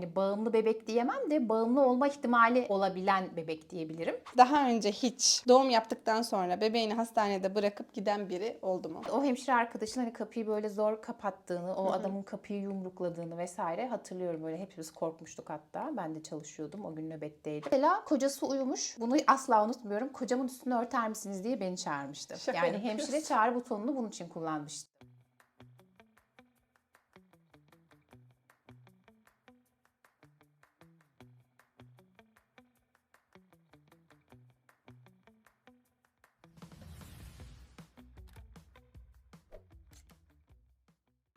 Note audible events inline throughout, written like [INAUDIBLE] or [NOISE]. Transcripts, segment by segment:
Yani bağımlı bebek diyemem de bağımlı olma ihtimali olabilen bebek diyebilirim. Daha önce hiç doğum yaptıktan sonra bebeğini hastanede bırakıp giden biri oldu mu? O hemşire arkadaşın hani kapıyı böyle zor kapattığını, o adamın kapıyı yumrukladığını vesaire hatırlıyorum. Böyle hepimiz korkmuştuk hatta. Ben de çalışıyordum. O gün nöbetteydim. Mesela kocası uyumuş. Bunu asla unutmuyorum. Kocamın üstünü örter misiniz diye beni çağırmıştı. Şaka yani yapıyorsun. hemşire çağrı butonunu bunun için kullanmıştı.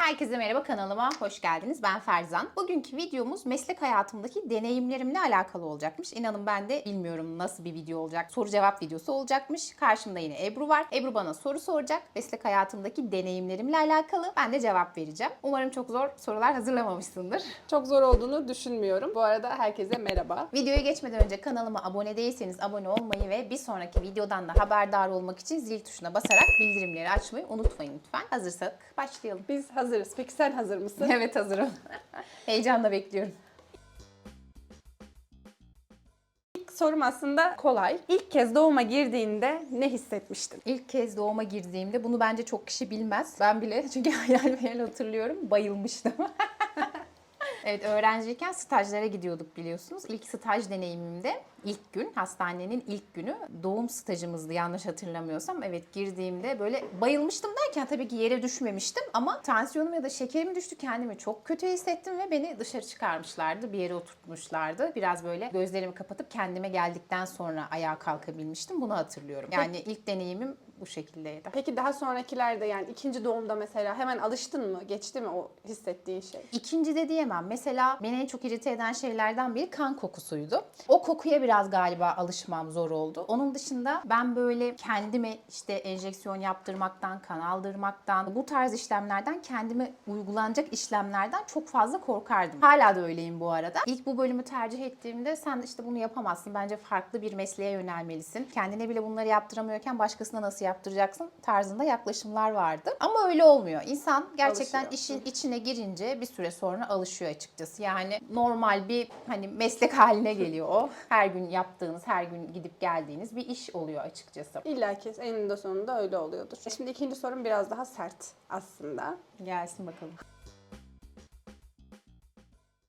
Herkese merhaba kanalıma hoş geldiniz. Ben Ferzan. Bugünkü videomuz meslek hayatımdaki deneyimlerimle alakalı olacakmış. İnanın ben de bilmiyorum nasıl bir video olacak. Soru cevap videosu olacakmış. Karşımda yine Ebru var. Ebru bana soru soracak. Meslek hayatımdaki deneyimlerimle alakalı. Ben de cevap vereceğim. Umarım çok zor sorular hazırlamamışsındır. [LAUGHS] Çok zor olduğunu düşünmüyorum. Bu arada herkese merhaba. Videoya geçmeden önce kanalıma abone değilseniz abone olmayı ve bir sonraki videodan da haberdar olmak için zil tuşuna basarak bildirimleri açmayı unutmayın lütfen. Hazırsak başlayalım. Biz hazırız. Peki sen hazır mısın? [LAUGHS] Evet hazırım. Heyecanla bekliyorum. İlk sorum aslında kolay. İlk kez doğuma girdiğinde ne hissetmiştin? İlk kez doğuma girdiğimde bunu bence çok kişi bilmez. Ben bile çünkü [LAUGHS] hayal meyal hatırlıyorum bayılmıştım. [LAUGHS] Evet öğrenciyken stajlara gidiyorduk biliyorsunuz. İlk staj deneyimimde ilk gün hastanenin ilk günü doğum stajımızdı yanlış hatırlamıyorsam. Evet girdiğimde böyle bayılmıştım derken tabii ki yere düşmemiştim ama tansiyonum ya da şekerim düştü. Kendimi çok kötü hissettim ve beni dışarı çıkarmışlardı. Bir yere oturtmuşlardı. Biraz böyle gözlerimi kapatıp kendime geldikten sonra ayağa kalkabilmiştim. Bunu hatırlıyorum. Yani ilk deneyimim bu şekildeydi. Peki daha sonrakilerde yani ikinci doğumda mesela hemen alıştın mı? Geçti mi o hissettiğin şey? İkinci de diyemem. Mesela beni en çok irite eden şeylerden biri kan kokusuydu. O kokuya biraz galiba alışmam zor oldu. Onun dışında ben böyle kendime işte enjeksiyon yaptırmaktan, kan aldırmaktan, bu tarz işlemlerden kendime uygulanacak işlemlerden çok fazla korkardım. Hala da öyleyim bu arada. İlk bu bölümü tercih ettiğimde sen işte bunu yapamazsın. Bence farklı bir mesleğe yönelmelisin. Kendine bile bunları yaptıramıyorken başkasına nasıl yaptıracaksın tarzında yaklaşımlar vardı. Ama öyle olmuyor. İnsan gerçekten Alışıyor. işin içine girince bir süre sonra alışıyor açıkçası. Yani normal bir hani meslek [LAUGHS] haline geliyor o. Her gün yaptığınız, her gün gidip geldiğiniz bir iş oluyor açıkçası. İlla ki eninde sonunda öyle oluyordur. Şimdi ikinci sorum biraz daha sert aslında. Gelsin bakalım.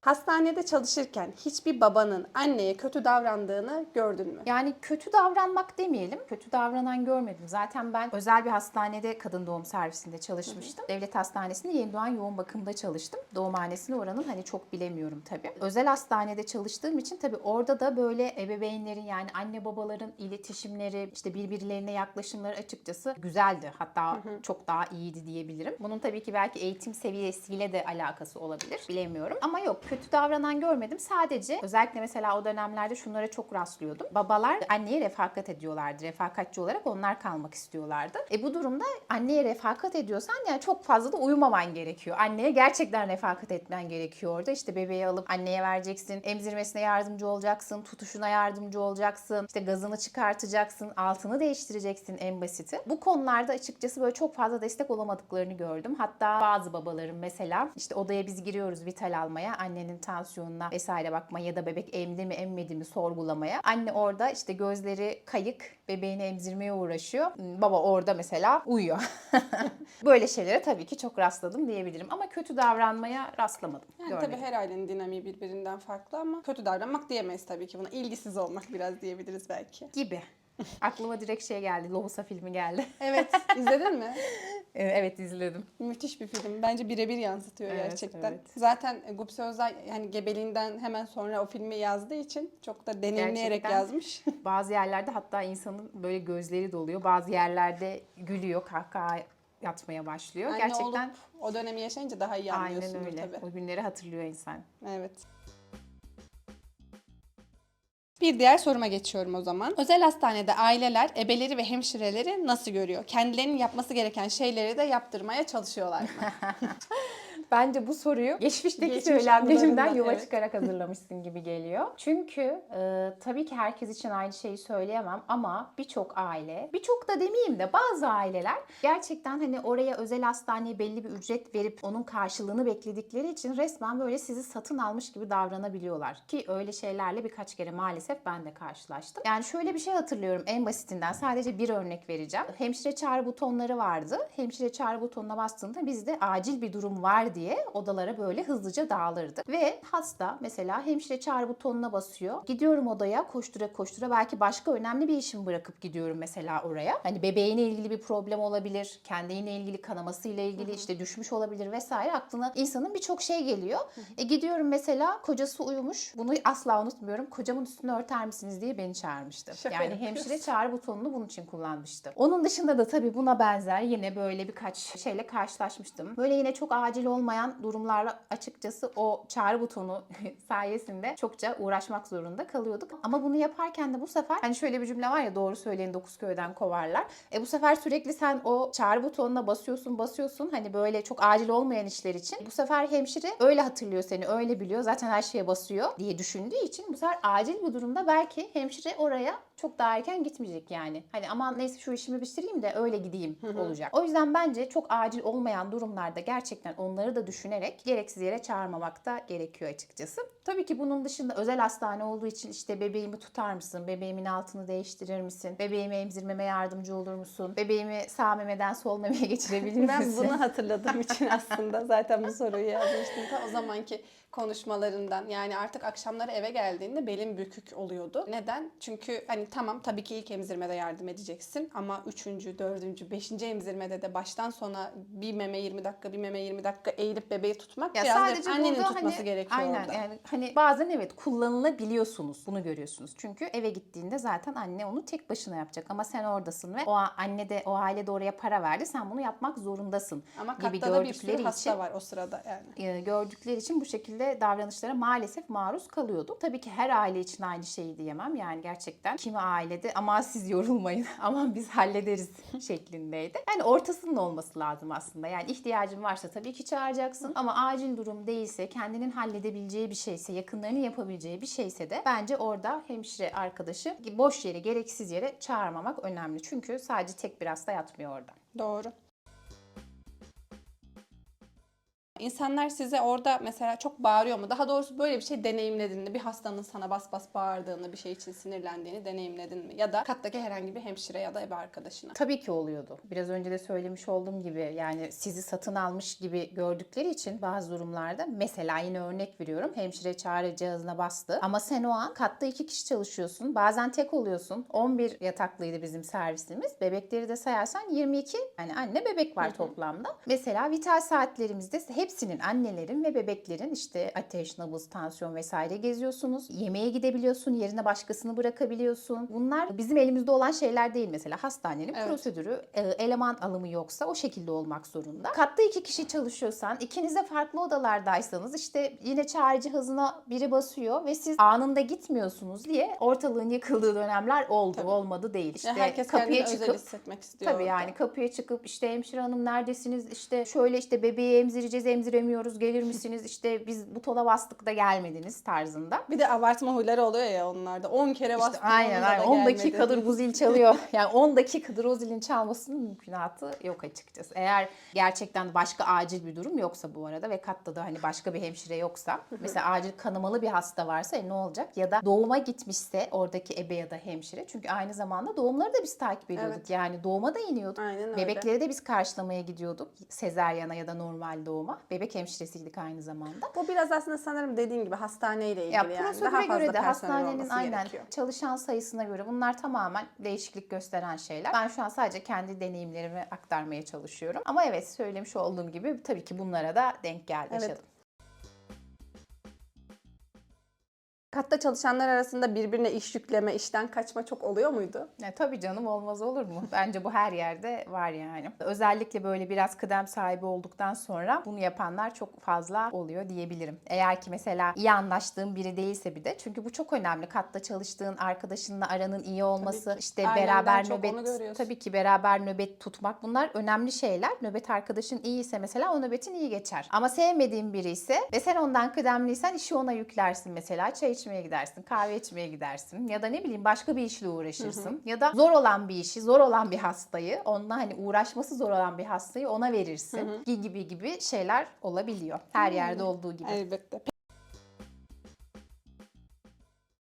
Hastanede çalışırken hiçbir babanın anneye kötü davrandığını gördün mü? Yani kötü davranmak demeyelim. Kötü davranan görmedim. Zaten ben özel bir hastanede kadın doğum servisinde çalışmıştım. Devlet hastanesinde yeni doğan yoğun bakımda çalıştım. Doğumhanesini oranın hani çok bilemiyorum tabii. Özel hastanede çalıştığım için tabii orada da böyle ebeveynlerin yani anne babaların iletişimleri, işte birbirlerine yaklaşımları açıkçası güzeldi. Hatta çok daha iyiydi diyebilirim. Bunun tabii ki belki eğitim seviyesiyle de alakası olabilir. Bilemiyorum. Ama yok kötü davranan görmedim. Sadece özellikle mesela o dönemlerde şunlara çok rastlıyordum. Babalar anneye refakat ediyorlardı. Refakatçi olarak onlar kalmak istiyorlardı. E bu durumda anneye refakat ediyorsan yani çok fazla da uyumaman gerekiyor. Anneye gerçekten refakat etmen gerekiyor orada. İşte bebeği alıp anneye vereceksin. Emzirmesine yardımcı olacaksın. Tutuşuna yardımcı olacaksın. İşte gazını çıkartacaksın. Altını değiştireceksin en basiti. Bu konularda açıkçası böyle çok fazla destek olamadıklarını gördüm. Hatta bazı babaların mesela işte odaya biz giriyoruz vital almaya. Annenin tansiyonuna vesaire bakmaya ya da bebek emdi mi emmedi mi sorgulamaya. Anne orada işte gözleri kayık bebeğini emzirmeye uğraşıyor. Hmm, Baba orada mesela uyuyor. [LAUGHS] Böyle şeylere tabii ki çok rastladım diyebilirim. Ama kötü davranmaya rastlamadım. Yani görmedim. tabii her ailenin dinamiği birbirinden farklı ama kötü davranmak diyemeyiz tabii ki buna. İlgisiz olmak biraz diyebiliriz belki. Gibi. [LAUGHS] Aklıma direkt şey geldi. Lohusa filmi geldi. [LAUGHS] Evet, izledin mi? [LAUGHS] evet izledim. Müthiş bir film. Bence birebir yansıtıyor Evet, gerçekten. evet. Zaten Gupse Özay yani gebeliğinden hemen sonra o filmi yazdığı için çok da deneyimleyerek Gerçekten. yazmış. Bazı yerlerde hatta insanın böyle gözleri doluyor. Bazı yerlerde gülüyor, kahkaha yatmaya başlıyor. Anne Gerçekten olup o dönemi yaşayınca daha iyi aynen anlıyorsundur öyle. tabii. O günleri hatırlıyor insan. Evet. Bir diğer soruma geçiyorum o zaman. Özel hastanede aileler ebeleri ve hemşireleri nasıl görüyor? Kendilerinin yapması gereken şeyleri de yaptırmaya çalışıyorlar mı? [LAUGHS] Bence bu soruyu geçmişteki Geçmiş söylemlerimden yola evet. çıkarak hazırlamışsın gibi geliyor. [LAUGHS] Çünkü e, tabii ki herkes için aynı şeyi söyleyemem ama birçok aile, birçok da demeyeyim de bazı aileler gerçekten hani oraya özel hastaneye belli bir ücret verip onun karşılığını bekledikleri için resmen böyle sizi satın almış gibi davranabiliyorlar. Ki öyle şeylerle birkaç kere maalesef ben de karşılaştım. Yani şöyle bir şey hatırlıyorum en basitinden sadece bir örnek vereceğim. Hemşire çağrı butonları vardı. Hemşire çağrı butonuna bastığında bizde acil bir durum var diye odalara böyle hızlıca dağılırdık. Ve hasta mesela hemşire çağrı butonuna basıyor. Gidiyorum odaya koştura koştura belki başka önemli bir işimi bırakıp gidiyorum mesela oraya. Hani bebeğine ilgili bir problem olabilir, kendiyle ilgili kanamasıyla ilgili işte düşmüş olabilir vesaire aklına insanın birçok şey geliyor. E gidiyorum mesela kocası uyumuş. Bunu asla unutmuyorum. Kocamın üstünü örter misiniz diye beni çağırmıştı. Şaka yani yapıyorsun. hemşire çağrı butonunu bunun için kullanmıştı. Onun dışında da tabii buna benzer yine böyle birkaç şeyle karşılaşmıştım. Böyle yine çok acil olmayan durumlarla açıkçası o çağrı butonu [LAUGHS] sayesinde çokça uğraşmak zorunda kalıyorduk. Ama bunu yaparken de bu sefer hani şöyle bir cümle var ya doğru söyleyin dokuz köyden kovarlar. E bu sefer sürekli sen o çağrı butonuna basıyorsun basıyorsun hani böyle çok acil olmayan işler için. Bu sefer hemşire öyle hatırlıyor seni öyle biliyor zaten her şeye basıyor diye düşündüğü için bu sefer acil bir durumda belki hemşire oraya çok daha erken gitmeyecek yani. Hani aman neyse şu işimi bitireyim de öyle gideyim olacak. O yüzden bence çok acil olmayan durumlarda gerçekten onları da düşünerek gereksiz yere çağırmamak da gerekiyor açıkçası. Tabii ki bunun dışında özel hastane olduğu için işte bebeğimi tutar mısın? Bebeğimin altını değiştirir misin? Bebeğimi emzirmeme yardımcı olur musun? Bebeğimi sağ memeden sol memeye geçirebilir [LAUGHS] Ben misin? bunu hatırladığım için aslında zaten bu soruyu yazmıştım. [LAUGHS] Ta o zamanki konuşmalarından yani artık akşamları eve geldiğinde belin bükük oluyordu. Neden? Çünkü hani tamam tabii ki ilk emzirmede yardım edeceksin ama üçüncü, dördüncü, beşinci emzirmede de baştan sona bir meme 20 dakika, bir meme 20 dakika eğilip bebeği tutmak Ya biraz sadece da annenin tutması hani, gerekiyor aynen, orada. Yani hani bazen evet kullanılabiliyorsunuz. Bunu görüyorsunuz. Çünkü eve gittiğinde zaten anne onu tek başına yapacak. Ama sen oradasın ve o anne de o aile de oraya para verdi. Sen bunu yapmak zorundasın Ama gibi katta da bir sürü hasta için var o sırada yani. gördükleri için bu şekilde davranışlara maalesef maruz kalıyordum. Tabii ki her aile için aynı şeyi diyemem. Yani gerçekten kimi ailede aman siz yorulmayın, [LAUGHS] aman biz hallederiz [LAUGHS] şeklindeydi. Yani ortasının olması lazım aslında. Yani ihtiyacın varsa tabii ki çağıracaksın ama acil durum değilse, kendinin halledebileceği bir şeyse, yakınlarının yapabileceği bir şeyse de bence orada hemşire arkadaşı boş yere, gereksiz yere çağırmamak önemli. Çünkü sadece tek bir hasta yatmıyor orada. Doğru. İnsanlar size orada mesela çok bağırıyor mu? Daha doğrusu böyle bir şey deneyimledin mi? Bir hastanın sana bas bas bağırdığını, bir şey için sinirlendiğini deneyimledin mi? Ya da kattaki herhangi bir hemşire ya da ev arkadaşına. Tabii ki oluyordu. Biraz önce de söylemiş olduğum gibi yani sizi satın almış gibi gördükleri için bazı durumlarda mesela yine örnek veriyorum hemşire çağrı cihazına bastı ama sen o an katta iki kişi çalışıyorsun. Bazen tek oluyorsun. 11 yataklıydı bizim servisimiz. Bebekleri de sayarsan 22 yani anne bebek var toplamda. Mesela vital saatlerimizde hepsinin annelerin ve bebeklerin işte ateş, nabız, tansiyon vesaire geziyorsunuz. Yemeğe gidebiliyorsun, yerine başkasını bırakabiliyorsun. Bunlar bizim elimizde olan şeyler değil mesela. Hastanenin Evet. prosedürü e, eleman alımı yoksa o şekilde olmak zorunda. Katta iki kişi çalışıyorsan, ikiniz de farklı odalardaysanız işte yine çağrı cihazına biri basıyor ve siz anında gitmiyorsunuz diye ortalığın yıkıldığı dönemler oldu, Tabii. olmadı değil. İşte Ya herkes kapıya özel çıkıp hissetmek istiyor. Tabii orada. yani kapıya çıkıp işte hemşire hanım neredesiniz işte şöyle işte bebeği emzireceğiz emziremiyoruz gelir misiniz işte biz butona bastık da gelmediniz tarzında. Bir de abartma huyları oluyor ya onlarda. 10 kere İşte bastım aynen aynen 10 gelmedi. dakikadır bu zil çalıyor. [LAUGHS] Yani 10 dakikadır o zilin çalmasının mümkünatı yok açıkçası. Eğer gerçekten başka acil bir durum yoksa bu arada ve katta da hani başka bir hemşire yoksa mesela acil kanamalı bir hasta varsa e, ne olacak? Ya da doğuma gitmişse oradaki ebe ya da hemşire çünkü aynı zamanda doğumları da biz takip ediyorduk. Evet. Yani doğuma da iniyorduk. Aynen öyle. Bebekleri de biz karşılamaya gidiyorduk. Sezeryana ya da normal doğuma. Bebek hemşiresiydik aynı zamanda. Bu biraz aslında sanırım dediğin gibi hastaneyle ilgili Ya yani. prosedüre Daha fazla göre de hastanenin aynen gerekiyor. çalışan sayısına göre bunlar tamamen değişiklik gösteren şeyler. Ben şu an sadece kendi deneyimlerimi aktarmaya çalışıyorum. Ama evet söylemiş olduğum gibi tabii ki bunlara da denk geldi Evet. yaşadım. Katta çalışanlar arasında birbirine iş yükleme, işten kaçma çok oluyor muydu? Ya, tabii canım olmaz olur mu? Bence bu her yerde var yani. Özellikle böyle biraz kıdem sahibi olduktan sonra bunu yapanlar çok fazla oluyor diyebilirim. Eğer ki mesela iyi anlaştığın biri değilse bir de. Çünkü bu çok önemli. Katta çalıştığın arkadaşınla aranın iyi olması, işte Ailenden beraber nöbet tabii ki beraber nöbet tutmak bunlar önemli şeyler. Nöbet arkadaşın iyiyse mesela o nöbetin iyi geçer. Ama sevmediğin biri ise ve sen ondan kıdemliysen işi ona yüklersin mesela. Çay içmeye gidersin, kahve içmeye gidersin ya da ne bileyim başka bir işle uğraşırsın. Ya da zor olan bir işi, zor olan bir hastayı, onunla hani uğraşması zor olan bir hastayı ona verirsin. Gibi gibi şeyler olabiliyor. Her yerde olduğu gibi. Elbette.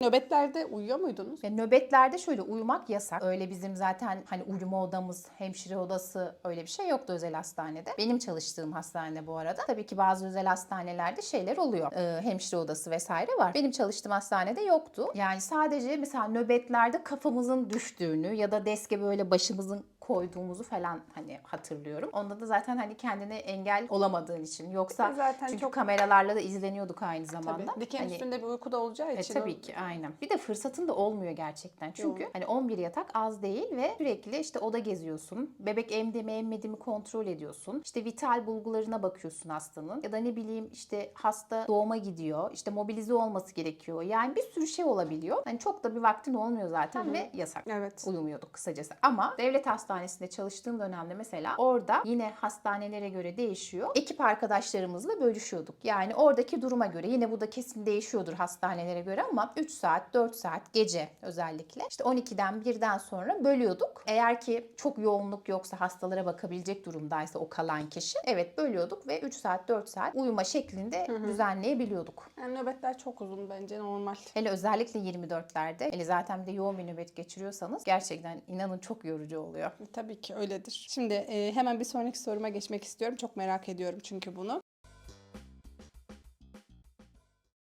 Nöbetlerde uyuyor muydunuz? Ve nöbetlerde şöyle uyumak yasak. Öyle bizim zaten hani uyuma odamız, hemşire odası öyle bir şey yoktu özel hastanede. Benim çalıştığım hastane bu arada. Tabii ki bazı özel hastanelerde şeyler oluyor. Ee, hemşire odası vesaire var. Benim çalıştığım hastanede yoktu. Yani sadece mesela nöbetlerde kafamızın düştüğünü ya da deske böyle başımızın koyduğumuzu falan hani hatırlıyorum. Onda da zaten hani kendine engel olamadığın için. Yoksa Zaten çünkü çok- kameralarla da izleniyorduk aynı zamanda. Tabii. Diken Hani- üstünde bir uykuda olacağı e, için. tabii o- ki aynen. Bir de fırsatın da olmuyor gerçekten. Çünkü Yok. hani 11 yatak az değil ve sürekli işte oda geziyorsun. Bebek emdi mi emmedi mi kontrol ediyorsun. İşte vital bulgularına bakıyorsun hastanın. Ya da ne bileyim işte hasta doğuma gidiyor. İşte mobilize olması gerekiyor. Yani bir sürü şey olabiliyor. Hani çok da bir vaktin olmuyor zaten ve yasak. Evet. Uyumuyorduk kısacası. Ama devlet hastanesinde çalıştığım dönemde mesela orada yine hastanelere göre değişiyor. Ekip arkadaşlarımızla bölüşüyorduk. Yani oradaki duruma göre yine bu da kesin değişiyordur hastanelere göre ama 3 saat, 4 saat gece özellikle. İşte 12'den 1'den sonra bölüyorduk. Eğer ki çok yoğunluk yoksa hastalara bakabilecek durumdaysa o kalan kişi evet bölüyorduk ve 3 saat, 4 saat uyuma şeklinde düzenleyebiliyorduk. Yani nöbetler çok uzun bence normal. Hele özellikle 24'lerde, hele zaten bir de yoğun bir nöbet geçiriyorsanız gerçekten inanın çok yorucu oluyor. Tabii ki öyledir. Şimdi e, hemen bir sonraki soruma geçmek istiyorum. Çok merak ediyorum çünkü bunu.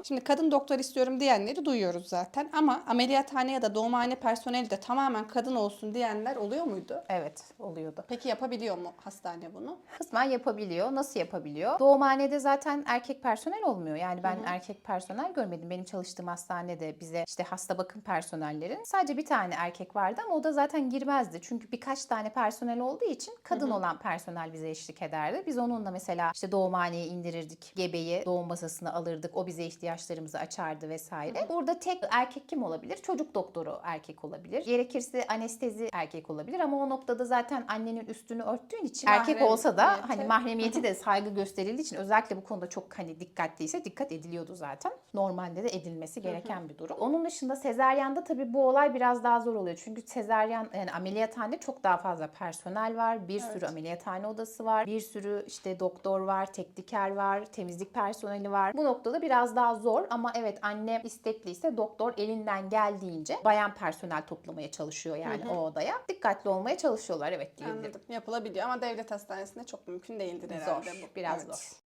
Şimdi kadın doktor istiyorum diyenleri duyuyoruz zaten ama ameliyathane ya da doğumhane personeli de tamamen kadın olsun diyenler oluyor muydu? Evet, oluyordu. Peki yapabiliyor mu hastane bunu? Kısmen yapabiliyor. Nasıl yapabiliyor? Doğumhanede zaten erkek personel olmuyor. Yani ben erkek personel görmedim. Benim çalıştığım hastanede bize işte hasta bakım personellerin sadece bir tane erkek vardı ama o da zaten girmezdi. Çünkü birkaç tane personel olduğu için kadın olan personel bize eşlik ederdi. Biz onunla mesela işte doğumhaneye indirirdik. Gebeyi doğum masasına alırdık. O bize ihtiyaçlarımızı açardı vesaire. Burada tek erkek kim olabilir? Çocuk doktoru erkek olabilir. Gerekirse anestezi erkek olabilir ama o noktada zaten annenin üstünü örttüğün için erkek olsa da Mahremiyeti. hani mahremiyeti de saygı gösterildiği için özellikle bu konuda çok hani dikkatliyse dikkat ediliyordu zaten. Normalde de edilmesi gereken bir durum. Onun dışında sezaryanda tabii bu olay biraz daha zor oluyor. Çünkü sezaryen yani ameliyathanede çok daha fazla personel var. Bir sürü ameliyathane odası var. Bir sürü işte doktor var, tekniker var, temizlik personeli var. Bu noktada biraz daha zor ama evet anne istekliyse doktor elinden geldiğince bayan personel toplamaya çalışıyor yani o odaya. Dikkatli olmaya çalışıyorlar evet diyebilirim. Anladım. Yapılabiliyor ama devlet hastanesinde çok mümkün değildir herhalde Zor, bu. biraz Evet. zor.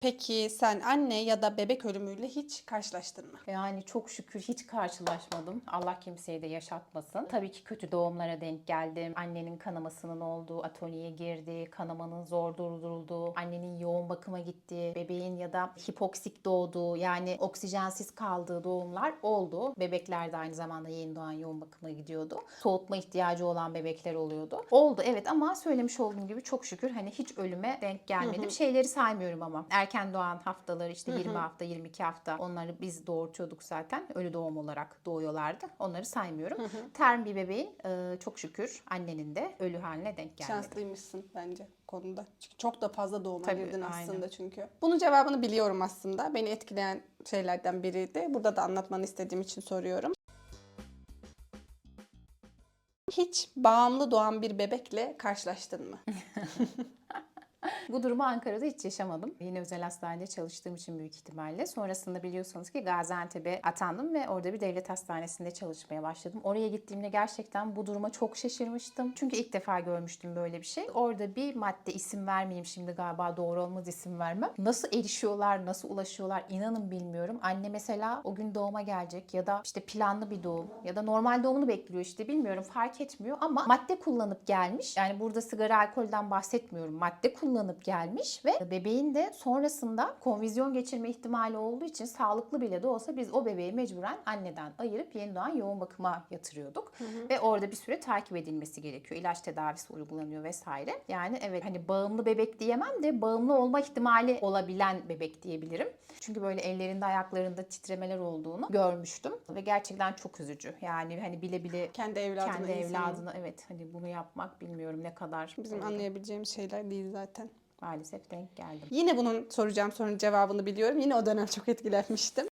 Peki sen anne ya da bebek ölümüyle hiç karşılaştın mı? Yani çok şükür hiç karşılaşmadım. Allah kimseye de yaşatmasın. Tabii ki kötü doğumlara denk geldim. Annenin kanamasının olduğu atölyeye girdi. Kanamanın zor durdurulduğu, annenin yoğun bakıma gittiği, bebeğin ya da hipoksik doğduğu yani oksijensiz kaldığı doğumlar oldu. Bebekler de aynı zamanda yeni doğan yoğun bakıma gidiyordu. Soğutma ihtiyacı olan bebekler oluyordu. Oldu evet ama söylemiş olduğum gibi çok şükür hani hiç ölüme denk gelmedim. Şeyleri saymıyorum ama. Erken doğan haftaları işte 20 hafta, 22 hafta onları biz doğurtuyorduk zaten. Ölü doğum olarak doğuyorlardı. Onları saymıyorum. Term bir bebeğin e, çok şükür annenin de ölü haline denk gelmedi. Şanslıymışsın bence konuda. Çünkü çok da fazla doğuma Tabii, girdin aynen. aslında çünkü. Bunun cevabını biliyorum aslında. Beni etkileyen şeylerden biriydi. Burada da anlatmanı istediğim için soruyorum. Hiç bağımlı doğan bir bebekle karşılaştın mı? [LAUGHS] [LAUGHS] Bu durumu Ankara'da hiç yaşamadım. Yine özel hastanede çalıştığım için büyük ihtimalle. Sonrasında biliyorsunuz ki Gaziantep'e atandım ve orada bir devlet hastanesinde çalışmaya başladım. Oraya gittiğimde gerçekten bu duruma çok şaşırmıştım. Çünkü ilk defa görmüştüm böyle bir şey. Orada bir madde isim vermeyeyim şimdi galiba doğru olmaz isim vermem. Nasıl erişiyorlar, nasıl ulaşıyorlar inanın bilmiyorum. Anne mesela o gün doğuma gelecek ya da işte planlı bir doğum ya da normal doğumunu bekliyor işte bilmiyorum fark etmiyor ama madde kullanıp gelmiş. Yani burada sigara alkolden bahsetmiyorum. Madde kullanıp kullanıp gelmiş ve bebeğin de sonrasında konvizyon geçirme ihtimali olduğu için sağlıklı bile de olsa biz o bebeği mecburen anneden ayırıp yeni doğan yoğun bakıma yatırıyorduk. Ve orada bir süre takip edilmesi gerekiyor. İlaç tedavisi uygulanıyor vesaire. Yani evet hani bağımlı bebek diyemem de bağımlı olma ihtimali olabilen bebek diyebilirim. Çünkü böyle ellerinde ayaklarında titremeler olduğunu görmüştüm ve gerçekten çok üzücü. Yani hani bile bile Kendi evladına kendi evladına evet hani bunu yapmak bilmiyorum ne kadar Bizim anlayabileceğimiz şeyler değil zaten. Maalesef denk geldim. Yine bunun soracağım sorunun cevabını biliyorum. Yine o dönem çok etkilenmiştim.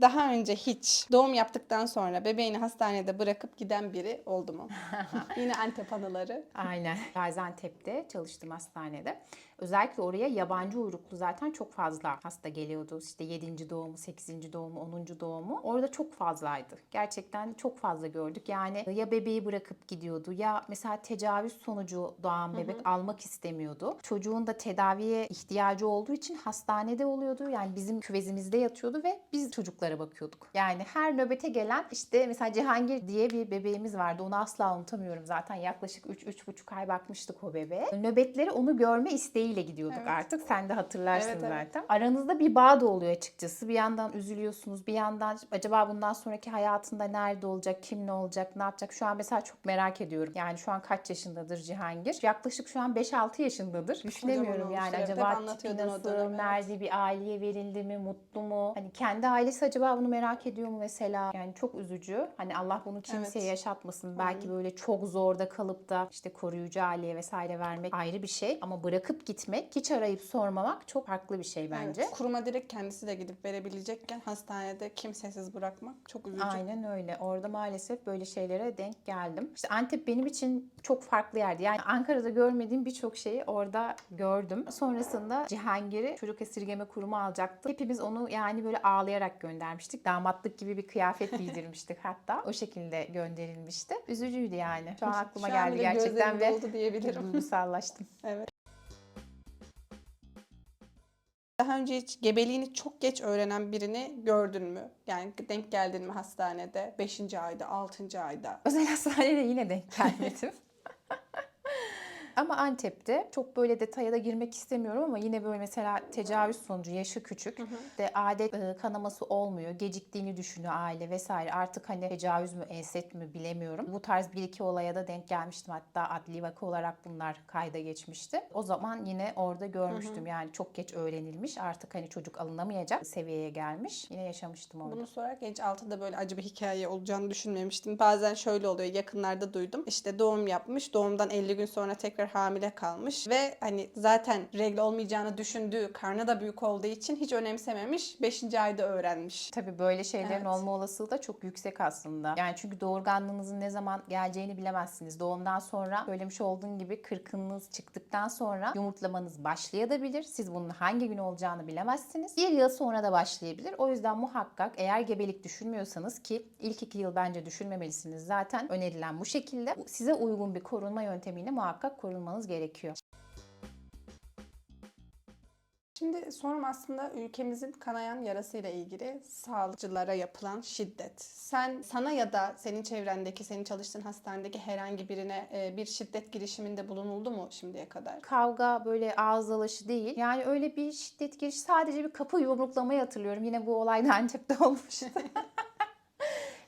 Daha önce hiç doğum yaptıktan sonra bebeğini hastanede bırakıp giden biri oldu mu? [LAUGHS] Yine Antep anıları. Aynen. Gaziantep'te çalıştım hastanede. Özellikle oraya yabancı uyruklu zaten çok fazla hasta geliyordu. İşte 7. doğumu, 8. doğumu, 10. doğumu. Orada çok fazlaydı. Gerçekten çok fazla gördük. Yani ya bebeği bırakıp gidiyordu ya mesela tecavüz sonucu doğan bebek almak istemiyordu. Çocuğun da tedaviye ihtiyacı olduğu için hastanede oluyordu. Yani bizim küvezimizde yatıyordu ve biz çocuklara bakıyorduk. Yani her nöbete gelen işte mesela Cihangir diye bir bebeğimiz vardı. Onu asla unutamıyorum zaten. Yaklaşık 3-3,5 ay bakmıştık o bebeğe. Nöbetleri onu görme isteğiyle gidiyorduk Evet. artık. Sen de hatırlarsın Evet, evet. zaten. Aranızda bir bağ da oluyor açıkçası. Bir yandan üzülüyorsunuz. Bir yandan acaba bundan sonraki hayatında nerede olacak, kimle olacak, ne yapacak? Şu an mesela çok merak ediyorum. Yani şu an kaç yaşındadır Cihangir? Yaklaşık şu an 5-6 yaşındadır. Düşünemiyorum yani evet. Acaba tipi nasıl, dönem, evet. nerede bir aileye verildi mi, mutlu mu? Hani kendi ailesi acaba bunu merak ediyor mu mesela? Yani çok üzücü. Hani Allah bunu kimseye Evet. yaşatmasın. Belki böyle çok zorda kalıp da işte koruyucu aileye vesaire vermek ayrı bir şey. Ama bırakıp gitmek, hiç arayıp sormamak çok farklı bir şey bence. Evet. Kuruma direkt kendisi de gidip verebilecekken hastanede kimsesiz bırakmak çok üzücü. Aynen öyle. Orada maalesef böyle şeylere denk geldim. İşte Antep benim için çok farklı yerdi. Yani Ankara'da görmediğim birçok şeyi orada gördüm. Sonrasında Cihangir'i çocuk esirgeme kurumu alacaktı. Hepimiz onu yani böyle ağlayarak göndermiştik. Damatlık gibi bir kıyafet [LAUGHS] giydirmiştik hatta. O şekilde gönderilmişti. Üzücüydü yani. Şu an aklıma Şu geldi gerçekten ve doldu diyebilirim. duygusallaştım. [LAUGHS] Evet. Daha önce hiç gebeliğini çok geç öğrenen birini gördün mü? Yani denk geldin mi hastanede? 5. ayda, 6. ayda. Özel hastanede yine denk gelmedim. [LAUGHS] Ama Antep'te çok böyle detaya da girmek istemiyorum ama yine böyle mesela tecavüz sonucu yaşı küçük. De adet e, kanaması olmuyor. Geciktiğini düşünüyor aile vesaire. Artık hani tecavüz mü enset mi bilemiyorum. Bu tarz bir iki olaya da denk gelmiştim. Hatta adli vaka olarak bunlar kayda geçmişti. O zaman yine orada görmüştüm. Yani çok geç öğrenilmiş. Artık hani çocuk alınamayacak seviyeye gelmiş. Yine yaşamıştım orada. Bunu sorarken hiç altında böyle acı bir hikaye olacağını düşünmemiştim. Bazen şöyle oluyor. Yakınlarda duydum. İşte doğum yapmış. Doğumdan 50 gün sonra tekrar hamile kalmış. Ve hani zaten regle olmayacağını düşündüğü, karnı da büyük olduğu için hiç önemsememiş. 5. ayda öğrenmiş. Tabii böyle şeylerin Evet. olma olasılığı da çok yüksek aslında. Yani çünkü doğurganlığınızın ne zaman geleceğini bilemezsiniz. Doğumdan sonra söylemiş olduğum gibi kırkınız çıktıktan sonra yumurtlamanız başlayabilir. Siz bunun hangi gün olacağını bilemezsiniz. Bir yıl sonra da başlayabilir. O yüzden muhakkak eğer gebelik düşünmüyorsanız ki ilk iki yıl bence düşünmemelisiniz. Zaten önerilen bu şekilde. Size uygun bir korunma yöntemiyle muhakkak korunmanız gerekiyor. Şimdi sorum aslında ülkemizin kanayan yarasıyla ilgili sağlıkçılara yapılan şiddet. Sen sana ya da senin çevrendeki, senin çalıştığın hastanedeki herhangi birine e, bir şiddet girişiminde bulunuldu mu şimdiye kadar? kavga böyle ağız dalaşı değil. Yani öyle bir şiddet girişi sadece bir kapı yumruklamayı hatırlıyorum. Yine bu olay Antep'te [LAUGHS] olmuştu. [LAUGHS]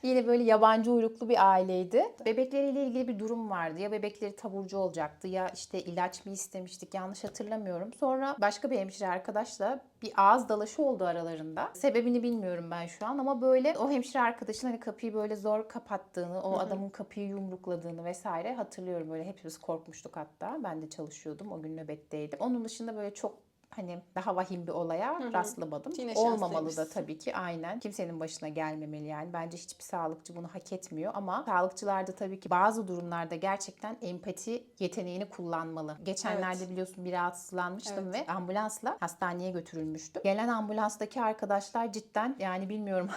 Yine böyle yabancı uyruklu bir aileydi. Bebekleriyle ilgili bir durum vardı. Ya bebekleri taburcu olacaktı ya işte ilaç mı istemiştik yanlış hatırlamıyorum. Sonra başka bir hemşire arkadaşla bir ağız dalaşı oldu aralarında. Sebebini bilmiyorum ben şu an ama böyle o hemşire arkadaşın hani kapıyı böyle zor kapattığını, o adamın kapıyı yumrukladığını vesaire hatırlıyorum. Böyle hepimiz korkmuştuk hatta. Ben de çalışıyordum. O gün nöbetteydim. Onun dışında böyle çok hani daha vahim bir olaya rastlamadım. Yine Olmamalı da tabii ki aynen. Kimsenin başına gelmemeli yani. Bence hiçbir sağlıkçı bunu hak etmiyor ama sağlıkçılar da tabii ki bazı durumlarda gerçekten empati yeteneğini kullanmalı. Geçenlerde Evet. biliyorsun bir rahatsızlanmıştım Evet. ve ambulansla hastaneye götürülmüştüm. Gelen ambulanstaki arkadaşlar cidden yani bilmiyorum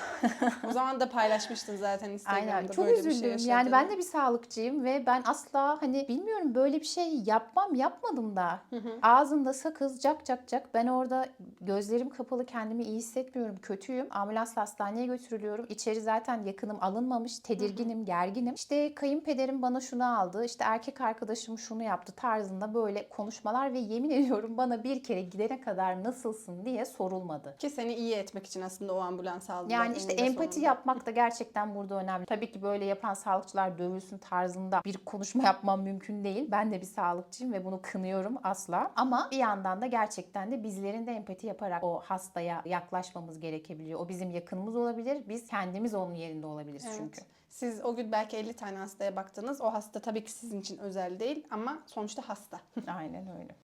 O zaman da paylaşmıştın zaten Instagram'da Aynen çok böyle bir şey üzüldüm. yaşadığını. yani ben de bir sağlıkçıyım ve ben asla hani bilmiyorum böyle bir şey yapmam yapmadım da ağzında sakız cak cak başlatacak. Ben orada gözlerim kapalı kendimi iyi hissetmiyorum. Kötüyüm. Ambulansla hastaneye götürülüyorum. İçeri zaten yakınım alınmamış. Tedirginim, gerginim. İşte kayınpederim bana şunu aldı. işte erkek arkadaşım şunu yaptı tarzında böyle konuşmalar ve yemin [LAUGHS] ediyorum bana bir kere gidene kadar nasılsın diye sorulmadı. Ki seni iyi etmek için aslında o ambulans aldılar. Yani işte empati sonunda. yapmak da gerçekten burada önemli. Tabii ki böyle yapan sağlıkçılar dövülsün tarzında bir konuşma yapmam mümkün değil. Ben de bir sağlıkçıyım ve bunu kınıyorum asla. Ama bir yandan da gerçekten de bizlerin de empati yaparak o hastaya yaklaşmamız gerekebiliyor. O bizim yakınımız olabilir. Biz kendimiz onun yerinde olabiliriz Evet. çünkü. Siz o gün belki 50 tane hastaya baktınız. O hasta tabii ki sizin için özel değil ama sonuçta hasta. Aynen öyle.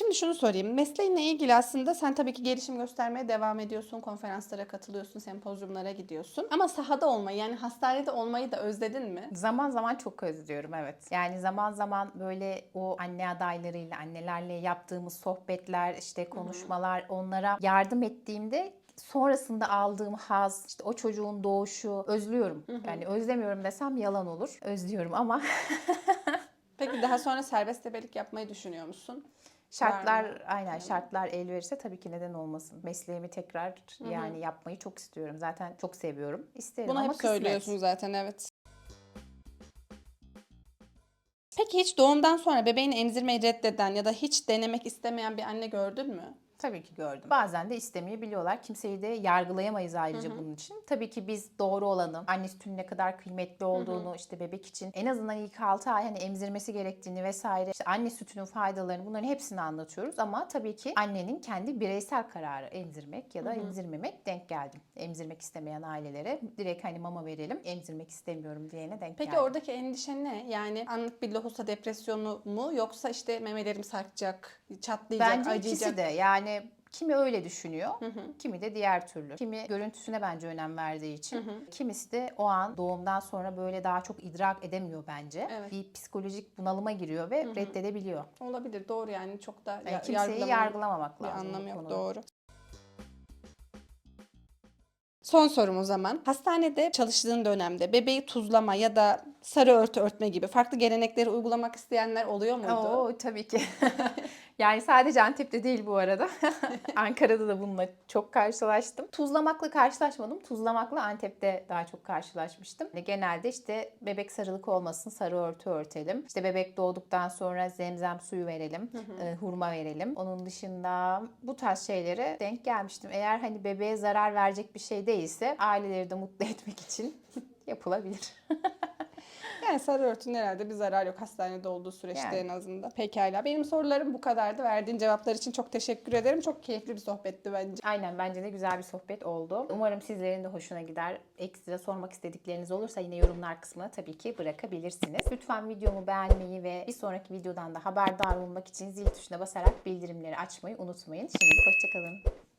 Şimdi şunu sorayım. Mesleğinle ilgili aslında sen tabii ki gelişim göstermeye devam ediyorsun. Konferanslara katılıyorsun, sempozyumlara gidiyorsun. Ama sahada olmayı yani hastanede olmayı da özledin mi? Zaman zaman çok özlüyorum evet. Yani zaman zaman böyle o anne adaylarıyla, annelerle yaptığımız sohbetler, işte konuşmalar, onlara yardım ettiğimde sonrasında aldığım haz, işte o çocuğun doğuşu özlüyorum. Yani özlemiyorum desem yalan olur. Özlüyorum ama [LAUGHS] Peki daha sonra serbest tebelik yapmayı düşünüyor musun? Şartlar aynen şartlar el verirse tabii ki neden olmasın. Mesleğimi tekrar yani yapmayı çok istiyorum. Zaten çok seviyorum. İsterim Bunu ama hep kısmet. söylüyorsun zaten evet. Peki hiç doğumdan sonra bebeğini emzirmeyi reddeden ya da hiç denemek istemeyen bir anne gördün mü? Tabii ki gördüm. Bazen de istemeyebiliyorlar. Kimseyi de yargılayamayız ayrıca bunun için. Tabii ki biz doğru olanı, anne sütünün ne kadar kıymetli olduğunu, işte bebek için en azından ilk 6 ay hani emzirmesi gerektiğini vesaire, işte anne sütünün faydalarını bunların hepsini anlatıyoruz. Ama tabii ki annenin kendi bireysel kararı emzirmek ya da emzirmemek denk geldim. Emzirmek istemeyen ailelere direkt hani mama verelim, emzirmek istemiyorum diyene denk Peki geldim. oradaki endişe ne? Yani anlık bir lohusa depresyonu mu yoksa işte memelerim sarkacak, çatlayacak, Bence acıyacak? ikisi de yani kimi öyle düşünüyor, kimi de diğer türlü. Kimi görüntüsüne bence önem verdiği için, kimisi de o an doğumdan sonra böyle daha çok idrak edemiyor bence. Evet. Bir psikolojik bunalıma giriyor ve reddedebiliyor. Olabilir doğru yani çok da Yani ya- kimseyi yargılamamak bir lazım. anlamı yok konuda. doğru. Son sorum o zaman. Hastanede çalıştığın dönemde bebeği tuzlama ya da sarı örtü örtme gibi farklı gelenekleri uygulamak isteyenler oluyor muydu? Oo tabii ki. [LAUGHS] yani sadece Antep'te değil bu arada. [LAUGHS] Ankara'da da bununla çok karşılaştım. Tuzlamakla karşılaşmadım. Tuzlamakla Antep'te daha çok karşılaşmıştım. Yani Genelde işte bebek sarılık olmasın sarı örtü örtelim. İşte bebek doğduktan sonra zemzem suyu verelim. e, hurma verelim. Onun dışında bu tarz şeylere denk gelmiştim. Eğer hani bebeğe zarar verecek bir şey değilse aileleri de mutlu [LAUGHS] etmek için yapılabilir. Yani sarı örtünün herhalde bir zarar yok hastanede olduğu süreçte Yani. en azından. Pekala. Benim sorularım bu kadardı. Verdiğin cevaplar için çok teşekkür ederim. Çok keyifli bir sohbetti bence. Aynen bence de güzel bir sohbet oldu. Umarım sizlerin de hoşuna gider. Ekstra sormak istedikleriniz olursa yine yorumlar kısmına tabii ki bırakabilirsiniz. Lütfen videomu beğenmeyi ve bir sonraki videodan da haberdar olmak için zil tuşuna basarak bildirimleri açmayı unutmayın. Şimdilik hoşçakalın.